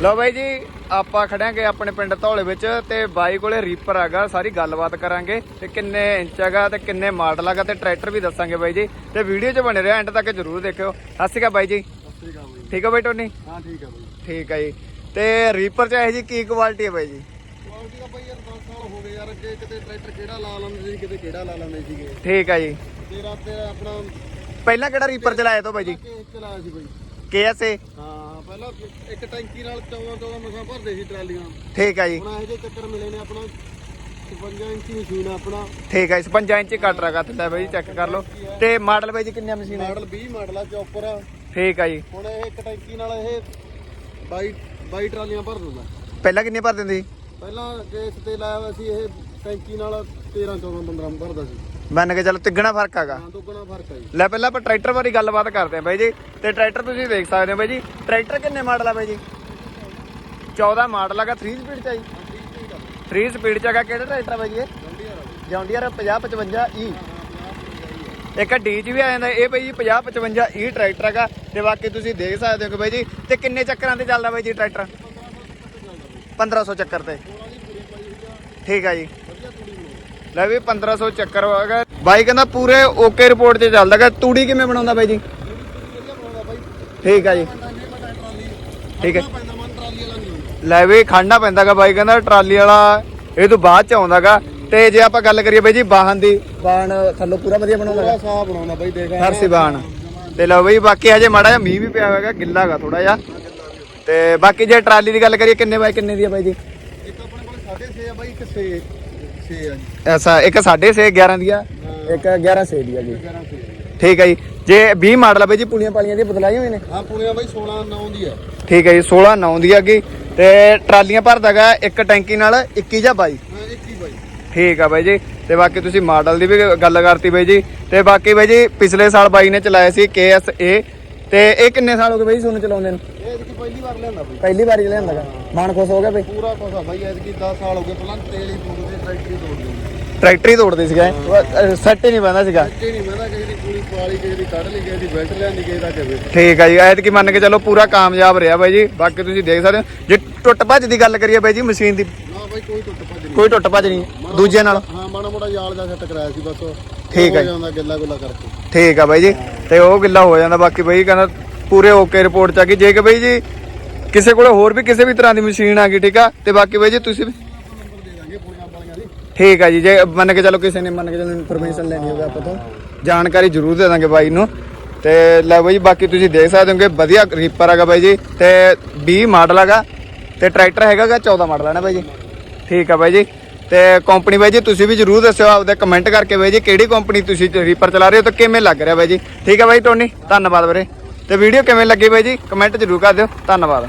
ਲਓ ਬਾਈ ਜੀ ਆਪਾਂ ਖੜਾਂਗੇ ਆਪਣੇ ਪਿੰਡ ਧੌਲੇ ਵਿੱਚ ਤੇ ਬਾਈ ਕੋਲੇ ਰੀਪਰ ਹੈਗਾ ਸਾਰੀ ਗੱਲਬਾਤ ਕਰਾਂਗੇ ਤੇ ਕਿੰਨੇ ਇੰਚ ਹੈਗਾ ਤੇ ਕਿੰਨੇ ਮਾਡਲ ਹੈਗਾ ਤੇ ਟਰੈਕਟਰ ਵੀ ਦੱਸਾਂਗੇ ਬਾਈ ਜੀ। ਤੇ ਵੀਡੀਓ 'ਚ ਬਣੇ ਰਿਹਾ ਐਂਡ ਤੱਕ ਜ਼ਰੂਰ ਦੇਖਿਓ। ਸਤਿ ਸ਼੍ਰੀ ਅਕਾਲ ਬਾਈ ਜੀ। ਠੀਕ ਆ ਬਈ ਠੀਕ ਹੈ ਬਾਈ ਟੋਨੀ? ਹਾਂ ਠੀਕ ਆ ਬਈ। ਠੀਕ ਹੈ ਜੀ। ਤੇ ਰੀਪਰ 'ਚ ਇਹ ਜੀ ਕੀ ਕੁਆਲਿਟੀ ਹੈ ਬਾਈ ਜੀ? ਕੁਆਲਿਟੀ ਦਾ ਬਈ ਯਾਰ 10 ਸਾਲ ਹੋ ਗਏ ਯਾਰ ਅੱਗੇ ਕਿਤੇ ਟਰੈਕਟਰ ਕਿਹੜਾ ਲਾ ਲੈਂਦੇ ਸੀ ਕਿਤੇ ਕਿਹੜਾ ਲਾ ਲੈਂਦੇ ਸੀਗੇ। ਠੀਕ ਹੈ ਜੀ। ਤੇਰਾ ਤੇ ਆਪਣਾ ਪਹਿਲਾਂ ਕਿਹੜਾ ਰੀਪਰ ਚਲਾਇਆ ਤੋ ਬਾਈ ਜੀ? ਕੇ ਚਲਾਇਆ ਸੀ ਬਈ। KSA ਹਾਂ। ਪਹਿਲਾਂ ਇੱਕ ਟੈਂਕੀ ਨਾਲ 14 14 ਮਸਾਂ ਭਰਦੇ ਸੀ ਟਰਾਲੀਆਂ। ਠੀਕ ਹੈ ਜੀ। ਹੁਣ ਇਹੋ ਜਿਹੇ ਚੱਕਰ ਮਿਲੇ ਨੇ ਆਪਣਾ 55 ਇੰਚੀ ਮਸ਼ੀਨ ਆ ਆਪਣਾ। ਠੀਕ ਹੈ 55 ਇੰਚ ਕੱਟ ਰਗਾ ਤੇ ਲੈ ਬਾਈ ਜੀ ਚੈੱਕ ਕਰ ਲਓ। ਤੇ ਮਾਡਲ ਬਾਈ ਜੀ ਕਿੰਨੀਆਂ ਮਸ਼ੀਨ? ਹੈ ਮਾਡਲ 20 ਮਾਡਲ ਆ ਚੌਪਰ ਆ। ਠੀਕ ਹੈ ਜੀ। ਹੁਣ ਇਹ ਇੱਕ ਟੈਂਕੀ ਨਾਲ ਇਹ 22 22 ਟਰਾਲੀਆਂ ਭਰ ਦਿੰਦਾ। ਪਹਿਲਾਂ ਕਿੰਨੇ ਭਰ ਦਿੰਦੀ? ਪਹਿਲਾਂ ਗੈਸ ਤੇ ਲਾਇਆ ਹੋਇਆ ਸੀ ਇਹ ਟੈਂਕੀ ਨਾਲ 13 14 15 ਭਰਦਾ ਸੀ। ਮੰਨ ਕੇ ਚੱਲ ਤਿੱਗਣਾ ਫ਼ਰਕ ਹੈਗਾ। ਹਾਂ ਦੁੱਗਣਾ ਫ਼ਰਕ ਆ ਜੀ। ਲੈ ਪਹਿਲਾਂ ਆਪਾਂ ਟਰੈਕਟਰ ਬਾਰੇ ਗੱਲਬਾਤ ਕਰਦੇ ਹਾਂ ਬਾਈ ਜੀ। ਤੇ ਟਰੈਕਟਰ ਤੁਸੀਂ ਦੇਖ ਸਕਦੇ ਹੋ ਬਾਈ ਜੀ। ਟਰੈਕਟਰ ਕਿੰਨੇ ਮਾਡਲ ਆ ਬਾਈ ਜੀ? 14 ਮਾਡਲ ਹੈਗਾ 3 ਸਪੀਡ ਚ ਆ ਜੀ। 3 ਸਪੀਡ ਚ ਹੈਗਾ ਕਿਹੜਾ ਟਰੈਕਟਰ ਆ ਬਾਈ ਜੀ ਜੌਂਡੀਅਰ 50 55 E ਇੱਕ ਡੀ ਚ ਵੀ ਆ ਜਾਂਦਾ ਇਹ ਬਾਈ ਜੀ 50 55 E ਟਰੈਕਟਰ ਹੈਗਾ। ਤੇ ਬਾਕੀ ਤੁਸੀਂ ਦੇਖ ਸਕਦੇ ਹੋ ਕਿ ਬਾਈ ਜੀ ਤੇ ਕਿੰਨੇ ਚੱਕਰਾਂ ਤੇ ਚੱਲਦਾ ਬਾਈ ਜੀ ਟਰੈਕਟਰ? 1500 ਚੱਕਰ ਤੇ। ਠੀਕ ਆ ਜੀ। ਲੈ ਵੀ 1500 ਚੱਕਰ ਹੋਗਾ ਬਾਈ ਕਹਿੰਦਾ ਪੂਰੇ ਓਕੇ ਰਿਪੋਰਟ 'ਚ ਚੱਲਦਾ ਗਾ ਤੂੜੀ ਕਿਵੇਂ ਬਣਾਉਂਦਾ ਬਾਈ ਜੀ? ਠੀਕ ਆ ਜੀ। ਠੀਕ ਹੈ ਲੈ ਵੀ ਖੜਨਾ ਪੈਂਦਾਗਾ ਬਾਈ ਕਹਿੰਦਾ ਟਰਾਲੀ ਵਾਲਾ ਇਹ ਤੋਂ ਬਾਅਦ ਚ ਆਉਂਦਾਗਾ ਤੇ ਜੇ ਆਪਾਂ ਗੱਲ ਕਰੀਏ ਬਾਈ ਜੀ ਬਾਹਨ ਦੀ ਬਾਹਨ ਥੱਲੋਂ ਪੂਰਾ ਵਧੀਆ ਬਣਾਉਂਦਾ ਸਾਹ ਬਣਾਉਂਦਾ ਬਈ ਦੇਖ ਹਰਸੀ ਬਾਹਨ ਤੇ ਲਓ ਬਈ ਬਾਕੀ ਹਜੇ ਮਾੜਾ ਜਿਹਾ ਮੀਂਹ ਵੀ ਪਿਆ ਹੋਇਆਗਾ ਗਿੱਲਾ ਗਾ ਥੋੜਾ ਜਿਹਾ। ਤੇ ਬਾਕੀ ਜੇ ਟਰਾਲੀ ਦੀ ਗੱਲ ਕਰੀਏ ਕਿੰਨੇ ਬਾਈ ਕਿੰਨੇ ਦੀ ਆ ਬਾਈ ਜੀ? ਇੱਕ ਆਪਣੇ ਕੋਲ 6.5 ਆ ਬਾਈ ਇੱਕ 6 6 ਆ ਜੀ। ਐਸਾ ਇੱਕ 6.5 11 ਦੀ ਆ ਇੱਕ 11 ਸੇ ਦੀ ਆ ਜੀ। 11 6 ਠੀਕ ਹੈ ਜੀ। ਜੇ 20 ਮਾਡਲ ਆ ਬਾਈ ਜੀ ਪੁਲੀਆਂ ਪਾਲੀਆਂ ਦੀ ਬਦਲਾਈ ਹੋਈ ਨੇ? ਹਾਂ ਪੁਣਿਆ ਬਾਈ 16 9 ਦੀ ਆ। ਠੀਕ ਹੈ ਜੀ 16 9 ਦੀ ਹੈਗੀ ਤੇ ਟਰਾਲੀਆਂ ਭਰਦਾਗਾ ਇੱਕ ਟੈਂਕੀ ਨਾਲ 21 ਜਾਂ 22 ਹਾਂ ਇੱਕ ਹੀ ਬਾਈ। ਠੀਕ ਆ ਬਾਈ ਜੀ। ਤੇ ਬਾਕੀ ਤੁਸੀਂ ਮਾਡਲ ਦੀ ਵੀ ਗੱਲ ਕਰਤੀ ਬਾਈ ਜੀ। ਤੇ ਬਾਕੀ ਬਾਈ ਜੀ ਪਿਛਲੇ ਸਾਲ ਬਾਈ ਨੇ ਚਲਾਇਆ ਸੀ KSA ਤੇ ਇਹ ਕਿੰਨੇ ਸਾਲ ਹੋ ਗਏ ਬਾਈ ਤੁਹਾਨੂੰ ਚਲਾਉਂਦੇ ਨੂੰ? ਇਹ ਐਤਕੀ ਪਹਿਲੀ ਵਾਰ ਲਿਆਂਦਾ ਬਾਈ। ਪਹਿਲੀ ਵਾਰੀ ਚਲਾਉਂਦਾਗਾ ਮਨ ਖੁਸ਼ ਹੋ ਗਿਆ ਬਾਈ? ਪੂਰਾ ਕੋਸਾ ਬਾਈ ਐਤਕੀ 10 ਸਾਲ ਹੋ ਗਏ ਪਹਿਲਾਂ ਤੇਲ ਹੀ ਫੂਕਦੇ ਟਰੈਕਟਰ ਹੀ ਤੋੜਦੇ ਟਰੈਕਟਰ ਹੀ ਤੋੜਦੇ ਸੀਗਾ? ਸੈੱਟ ਹੀ ਨਹੀਂ ਬੰਦਾ ਸੀਗਾ? ਅੱਗੇ ਨਹੀਂ ਮੈਂ ਕਿਸੇ ਦੀ ਪੂਰੀ ਪਾਲੀ ਕਿਸੇ ਦੀ ਕੱਢ ਲਈ ਕਿਸੇ ਦੀ ਬੈਲਟ ਲਿਆਂਦੀ ਕਿਸੇ ਦਾ ਕਿਵੇਂ ਠੀਕ ਆ ਜੀ ਐਤਕੀ ਮੰਨ ਕੇ ਚੱਲੋ ਪੂਰਾ ਕਾਮਯਾਬ ਰਿਹਾ ਬਾਈ ਜੀ। ਬਾਕੀ ਤੁਸੀਂ ਦੇਖ ਸਕਦੇ ਹੋ ਜੇ ਟੁੱਟ ਭੱਜ ਦੀ ਗੱਲ ਕਰੀਏ ਬਾਈ ਜੀ ਮਸ਼ੀਨ ਦੀ ਨਾ ਬਾਈ ਕੋਈ ਟੁੱਟ ਭੱਜ ਨਹੀਂ। ਕੋਈ ਟੁੱਟ ਭੱਜ ਨਹੀਂ ਦੂਜੇ ਨਾਲ। ਹਾਂ ਮਾੜਾ ਮੋੜਾ ਯਾਲ ਜਾ ਸੈੱਟ ਕਰਾਇਆ ਸੀ ਬਸ। ਠੀਕ ਆ ਹੋ ਜੀ। ਜਾਂਦਾ ਗੱਲਾ ਗੁੱਲਾ ਕਰਕੇ। ਠੀਕ ਆ ਬਾਈ ਜੀ। ਤੇ ਉਹ ਗਿੱਲਾ ਹੋ ਜਾਂਦਾ, ਬਾਕੀ ਬਾਈ ਕਹਿੰਦਾ ਪੂਰੇ ਓਕੇ ਰਿਪੋਰਟ ਚ ਆ ਗਈ। ਜੇ ਕਿ ਬਾਈ ਜੀ ਕਿਸੇ ਕੋਲੇ ਹੋਰ ਵੀ ਕਿਸੇ ਵੀ ਤਰ੍ਹਾਂ ਦੀ ਮਸ਼ੀਨ ਆ ਗਈ, ਠੀਕ ਆ? ਤੇ ਬਾਕੀ ਬਾਈ ਜੀ ਤੁਸੀਂ ਵੀ ਠੀਕ ਆ ਜੀ, ਜੇ ਮੰਨ ਕੇ ਚਲੋ ਕਿਸੇ ਨੇ ਮੰਨ ਕੇ ਚਲੋ ਇਨਫੋਰਮੇਸ਼ਨ ਲੈਣੀ ਹੋਵੇ ਆਪਾਂ ਤੋਂ, ਜਾਣਕਾਰੀ ਜ਼ਰੂਰ ਦੇ ਦਾਂਗੇ ਬਾਈ ਨੂੰ। ਤੇ ਲੈ ਬਾਈ ਜੀ, ਬਾਕੀ ਤੁਸੀਂ ਦੇਖ ਸਕਦੇ ਹੋਗੇ, ਵਧੀਆ ਰੀਪਰ ਹੈਗਾ ਬਾਈ ਜੀ। ਤੇ 20 ਮਾਡਲ ਹੈਗਾ, ਤੇ ਟਰੈਕਟਰ ਹੈਗਾਗਾ 14 ਮਾਡਲ ਹੈ ਨਾ ਬਾਈ ਜੀ। ਠੀਕ ਆ ਬਾਈ ਜੀ। ਤੇ ਕੰਪਨੀ ਬਾਈ ਜੀ, ਤੁਸੀਂ ਵੀ ਜ਼ਰੂਰ ਦੱਸਿਓ, ਆਪਦੇ ਕਮੈਂਟ ਕਰਕੇ ਬਾਈ ਜੀ, ਕਿਹੜੀ ਕੰਪਨੀ ਤੁਸੀਂ ਰੀਪਰ ਚਲਾ ਰਹੇ ਹੋ ਤੇ ਕਿਵੇਂ ਲੱਗ ਰਿਹਾ ਬਾਈ ਜੀ? ਠੀਕ ਹੈ ਬਾਈ ਟੋਨੀ, ਧੰਨਵਾਦ ਵੀਰੇ। ਤੇ ਵੀਡੀਓ ਕਿਵੇਂ ਲੱਗੀ ਬਾਈ ਜੀ? ਕਮੈਂਟ ਜ਼ਰੂਰ ਕਰ ਦਿਓ। ਧੰਨਵਾਦ।